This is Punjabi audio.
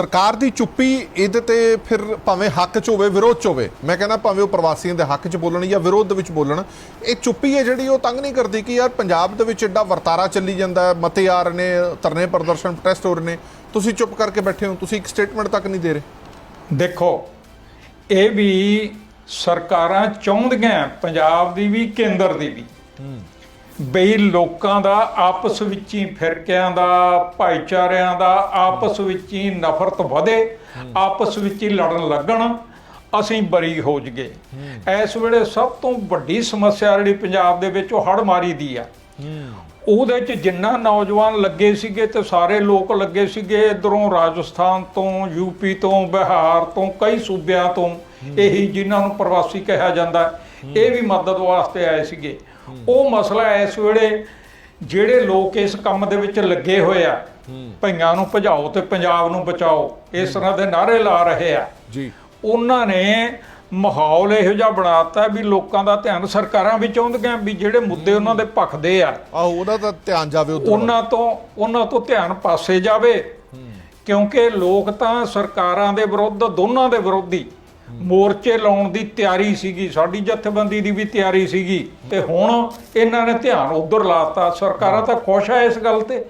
ਸਰਕਾਰ ਦੀ ਚੁੱਪੀ ਇਹਦੇ ਤੇ ਫਿਰ ਭਾਵੇਂ ਹੱਕ 'ਚ ਹੋਵੇ ਵਿਰੋਧ 'ਚ ਹੋਵੇ ਮੈਂ ਕਹਿੰਦਾ ਭਾਵੇਂ ਉਹ ਪ੍ਰਵਾਸੀਆਂ ਦੇ ਹੱਕ 'ਚ ਬੋਲਣ ਜਾਂ ਵਿਰੋਧ ਦੇ ਵਿੱਚ ਬੋਲਣ ਇਹ ਚੁੱਪੀ ਹੈ ਜਿਹੜੀ ਉਹ ਤੰਗ ਨਹੀਂ ਕਰਦੀ ਕਿ ਯਾਰ ਪੰਜਾਬ ਦੇ ਵਿੱਚ ਐਡਾ ਵਰਤਾਰਾ ਚੱਲੀ ਜਾਂਦਾ ਹੈ ਮਤੇ ਆ ਰਹੇ ਨੇ ਧਰਨੇ ਪ੍ਰਦਰਸ਼ਨ ਪ੍ਰੋਟੈਸਟ ਹੋ ਰਹੇ ਨੇ ਤੁਸੀਂ ਚੁੱਪ ਕਰਕੇ ਬੈਠੇ ਹੋ ਤੁਸੀਂ ਇੱਕ ਸਟੇਟਮੈਂਟ ਤੱਕ ਨਹੀਂ ਦੇ ਰਹੇ। ਦੇਖੋ ਇਹ ਵੀ ਸਰਕਾਰਾਂ ਚਾਹੁੰਦੀਆਂ ਪੰਜਾਬ ਦੀ ਵੀ ਕੇਂਦਰ ਦੀ ਵੀ। ਬਈ ਲੋਕਾਂ ਦਾ ਆਪਸ ਵਿੱਚ ਹੀ ਫਿਰਕਿਆਂ ਦਾ, ਭਾਈਚਾਰਿਆਂ ਦਾ ਆਪਸ ਵਿੱਚ ਹੀ ਨਫ਼ਰਤ ਵਧੇ, ਆਪਸ ਵਿੱਚ ਹੀ ਲੜਨ ਲੱਗਣ, ਅਸੀਂ ਬਰੀ ਹੋ ਜਗੇ। ਇਸ ਵੇਲੇ ਸਭ ਤੋਂ ਵੱਡੀ ਸਮੱਸਿਆ ਜਿਹੜੀ ਪੰਜਾਬ ਦੇ ਵਿੱਚ ਉਹ ਹੜਮਾਰੀ ਦੀ ਆ। ਉਹਦੇ ਚ ਜਿੰਨਾ ਨੌਜਵਾਨ ਲੱਗੇ ਸੀਗੇ ਤੇ ਸਾਰੇ ਲੋਕ ਲੱਗੇ ਸੀਗੇ ਇਧਰੋਂ ਰਾਜਸਥਾਨ ਤੋਂ ਯੂਪੀ ਤੋਂ, ਬਿਹਾਰ ਤੋਂ, ਕਈ ਸੂਬਿਆਂ ਤੋਂ। ਇਹੀ ਜਿਨ੍ਹਾਂ ਨੂੰ ਪ੍ਰਵਾਸੀ ਕਿਹਾ ਜਾਂਦਾ। ਇਹ ਵੀ ਮਦਦ ਵਾਸਤੇ ਆਏ ਸੀਗੇ। ਉਹ ਮਸਲਾ ਇਸ ਵੇਲੇ ਜਿਹੜੇ ਲੋਕ ਇਸ ਕੰਮ ਦੇ ਵਿੱਚ ਲੱਗੇ ਹੋਏ ਆ ਭਈਆਂ ਨੂੰ ਭਜਾਓ ਤੇ ਪੰਜਾਬ ਨੂੰ ਬਚਾਓ ਇਸ ਤਰ੍ਹਾਂ ਦੇ ਨਾਰੇ ਲਾ ਰਹੇ ਆ। ਜੀ। ਉਹਨਾਂ ਨੇ ਮਾਹੌਲ ਇਹੋ ਜਿਹਾ ਬਣਾਤਾ ਵੀ ਲੋਕਾਂ ਦਾ ਧਿਆਨ ਸਰਕਾਰਾਂ ਵੀ ਚਾਹੁੰਦੀਆਂ ਵੀ ਜਿਹੜੇ ਮੁੱਦੇ ਉਹਨਾਂ ਦੇ ਭਖਦੇ ਆ ਆਹੋ ਉਹਦਾ ਤਾਂ ਧਿਆਨ ਜਾਵੇ ਉਧਰ। ਉਹਨਾਂ ਤੋਂ ਉਹਨਾਂ ਤੋਂ ਧਿਆਨ ਪਾਸੇ ਜਾਵੇ। ਕਿਉਂਕਿ ਲੋਕ ਤਾਂ ਸਰਕਾਰਾਂ ਦੇ ਵਿਰੁੱਧ ਦੋਨਾਂ ਦੇ ਵਿਰੋਧੀ ਮੋਰਚੇ ਲਾਉਣ ਦੀ ਤਿਆਰੀ ਸੀਗੀ, ਸਾਡੀ ਜਥੇਬੰਦੀ ਦੀ ਵੀ ਤਿਆਰੀ ਸੀਗੀ ਤੇ ਹੁਣ ਇਹਨਾਂ ਨੇ ਧਿਆਨ ਉਧਰ ਲਾਤਾ, ਸਰਕਾਰਾਂ ਤਾਂ ਖੁਸ਼ ਆ ਇਸ ਗੱਲ ਤੇ।